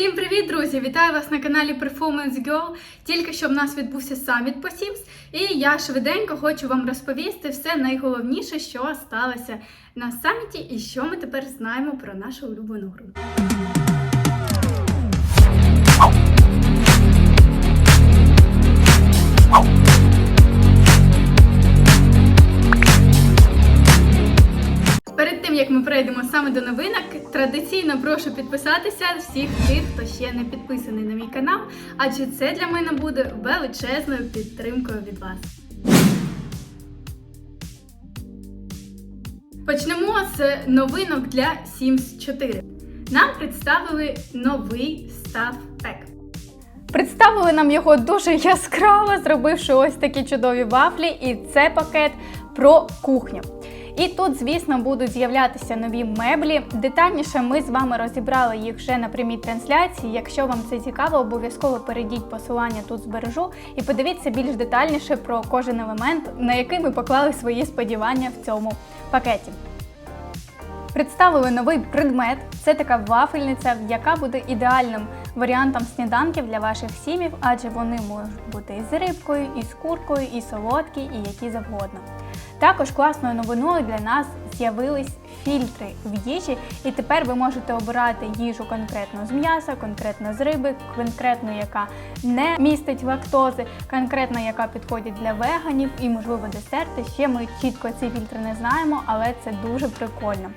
Всім привіт, друзі! Вітаю вас на каналі Performance Girl. Тільки що в нас відбувся саміт по Sims, і я швиденько хочу вам розповісти все найголовніше, що сталося на саміті, і що ми тепер знаємо про нашу улюблену гру. Тим як ми перейдемо саме до новинок, традиційно прошу підписатися всіх тих, хто ще не підписаний на мій канал, адже це для мене буде величезною підтримкою від вас. Почнемо з новинок для Sims 4. Нам представили новий став пек. Представили нам його дуже яскраво, зробивши ось такі чудові вафлі, і це пакет про кухню. І тут, звісно, будуть з'являтися нові меблі. Детальніше ми з вами розібрали їх вже на прямій трансляції. Якщо вам це цікаво, обов'язково перейдіть посилання тут збережу і подивіться більш детальніше про кожен елемент, на який ми поклали свої сподівання в цьому пакеті. Представили новий предмет. Це така вафельниця, яка буде ідеальним варіантом сніданків для ваших сімів, адже вони можуть бути і з рибкою, і з куркою, і солодкі, і які завгодно. Також класною новиною для нас з'явились фільтри в їжі, і тепер ви можете обирати їжу конкретно з м'яса, конкретно з риби, конкретно яка не містить лактози, конкретно яка підходить для веганів і, можливо, десерти. Ще ми чітко ці фільтри не знаємо, але це дуже прикольно.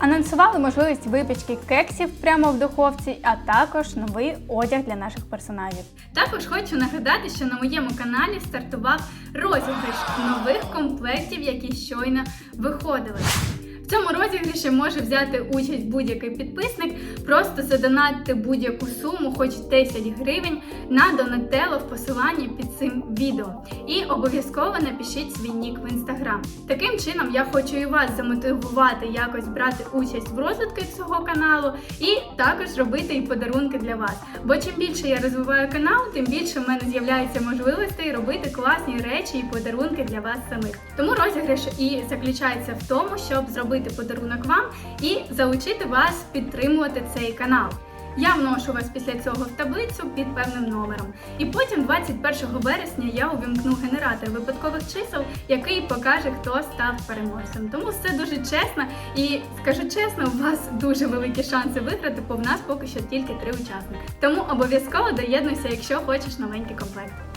Анонсували можливість випічки кексів прямо в духовці, а також новий одяг для наших персонажів. Також хочу нагадати, що на моєму каналі стартував розіграш нових комплектів, які щойно виходили. В цьому розіграші може взяти участь будь-який підписник. Просто задонатьте будь-яку суму, хоч 10 гривень, на Donatello в посиланні під цим відео. І обов'язково напишіть свій нік в інстаграм. Таким чином, я хочу і вас замотивувати якось брати участь в розвитку цього каналу і також робити і подарунки для вас. Бо чим більше я розвиваю канал, тим більше в мене з'являється можливостей робити класні речі і подарунки для вас самих. Тому розіграш і заключається в тому, щоб зробити подарунок вам і залучити вас підтримувати цей канал. Я вношу вас після цього в таблицю під певним номером. І потім, 21 вересня, я увімкну генератор випадкових чисел, який покаже, хто став переможцем. Тому все дуже чесно і скажу чесно, у вас дуже великі шанси виграти, бо в нас поки що тільки три учасники. Тому обов'язково доєднуйся, якщо хочеш новенький комплект.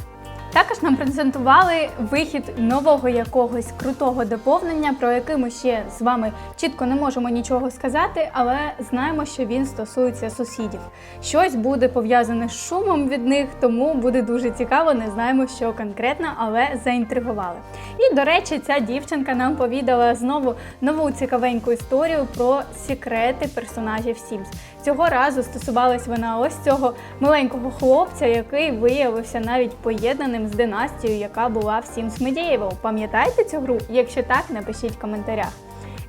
Також нам презентували вихід нового якогось крутого доповнення, про яке ми ще з вами чітко не можемо нічого сказати, але знаємо, що він стосується сусідів. Щось буде пов'язане з шумом від них, тому буде дуже цікаво. Не знаємо, що конкретно, але заінтригували. І до речі, ця дівчинка нам повідала знову нову цікавеньку історію про секрети персонажів Sims. Цього разу стосувалась вона ось цього маленького хлопця, який виявився навіть поєднаним з династією, яка була в Sims Medieval. Пам'ятаєте цю гру? Якщо так, напишіть в коментарях.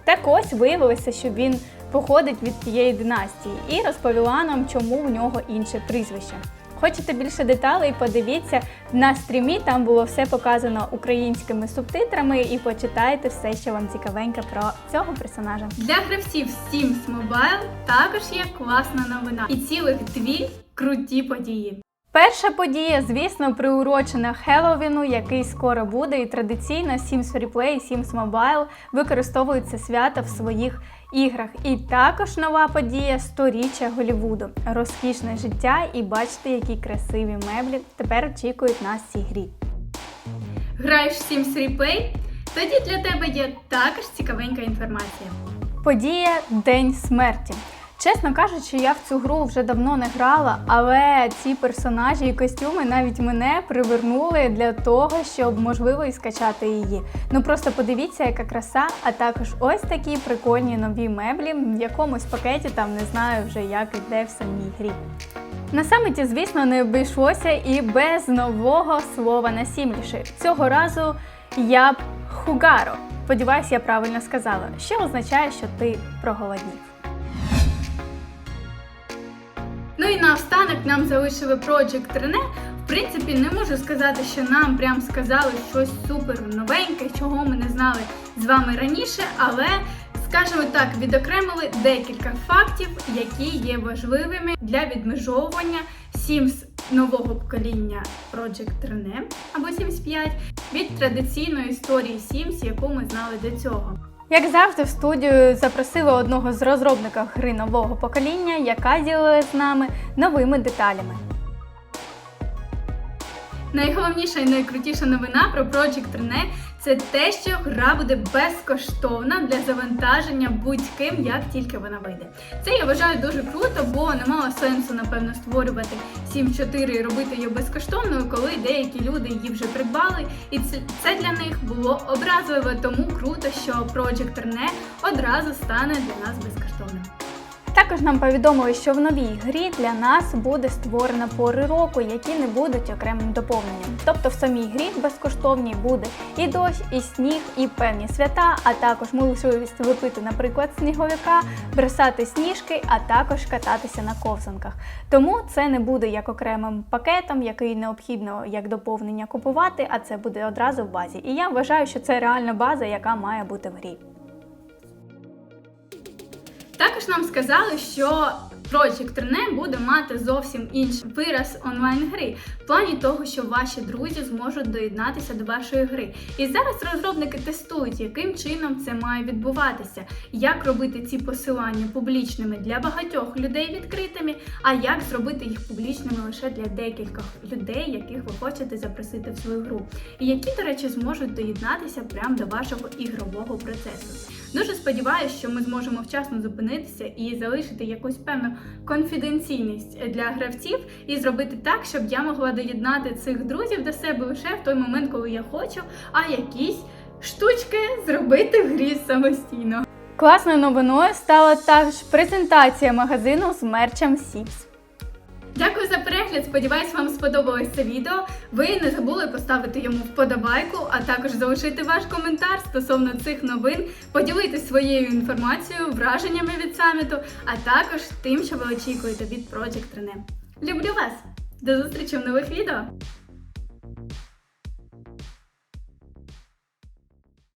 Так ось виявилося, що він походить від тієї династії, і розповіла нам, чому в нього інше прізвище. Хочете більше деталей? Подивіться на стрімі, там було все показано українськими субтитрами, і почитайте все, що вам цікавеньке про цього персонажа. Для гравців Sims Mobile також є класна новина і цілих дві круті події. Перша подія, звісно, приурочена Хеллоуіну, який скоро буде, і традиційно Sims Freeplay і Sims Mobile використовують це свято в своїх іграх. І також нова подія сторіччя Голівуду. Розкішне життя і бачите, які красиві меблі тепер очікують нас в цій грі. Граєш в Sims Replay? Тоді для тебе є також цікавенька інформація. Подія День смерті. Чесно кажучи, я в цю гру вже давно не грала, але ці персонажі і костюми навіть мене привернули для того, щоб можливо і скачати її. Ну просто подивіться, яка краса, а також ось такі прикольні нові меблі в якомусь пакеті, там не знаю вже як іде в самій грі. На саміті, звісно, не обійшлося і без нового слова на сімліші. Цього разу я б хугаро. Сподіваюсь, я правильно сказала, що означає, що ти проголоднів. І наостанок нам залишили Project Rene. В принципі, не можу сказати, що нам прям сказали щось супер новеньке, чого ми не знали з вами раніше, але Скажімо так, відокремили декілька фактів, які є важливими для відмежовування Sims нового покоління Project Rene або Sims 5 від традиційної історії Sims, яку ми знали до цього. Як завжди, в студію запросили одного з розробників гри нового покоління, яка ділилася з нами новими деталями. Найголовніша і найкрутіша новина про Project Rene – це те, що гра буде безкоштовна для завантаження будь-ким, як тільки вона вийде. Це я вважаю дуже круто, бо не мало сенсу, напевно, створювати 7.4 і робити її безкоштовною, коли деякі люди її вже придбали, і це для них було образливо, тому круто, що Project Rene одразу стане для нас безкоштовним. Також нам повідомили, що в новій грі для нас буде створено пори року, які не будуть окремим доповненням. Тобто в самій грі безкоштовній буде і дощ, і сніг, і певні свята, а також можливість випити, наприклад, сніговика, бросати сніжки, а також кататися на ковзанках. Тому це не буде як окремим пакетом, який необхідно як доповнення купувати, а це буде одразу в базі. І я вважаю, що це реальна база, яка має бути в грі. Також нам сказали, що Project Rene буде мати зовсім інший вираз онлайн-гри, в плані того, що ваші друзі зможуть доєднатися до вашої гри. І зараз розробники тестують, яким чином це має відбуватися, як робити ці посилання публічними для багатьох людей відкритими, а як зробити їх публічними лише для декількох людей, яких ви хочете запросити в свою гру, і які, до речі, зможуть доєднатися прямо до вашого ігрового процесу. Дуже сподіваюся, що ми зможемо вчасно зупинитися і залишити якусь певну конфіденційність для гравців і зробити так, щоб я могла доєднати цих друзів до себе лише в той момент, коли я хочу, а якісь штучки зробити в грі самостійно. Класною новиною стала також презентація магазину з мерчем Sims. Дякую за перегляд. Сподіваюсь, вам сподобалось це відео. Ви не забули поставити йому вподобайку, а також залишити ваш коментар стосовно цих новин, поділитися своєю інформацією, враженнями від саміту, а також тим, що ви очікуєте від Project Rene. Люблю вас! До зустрічі в нових відео!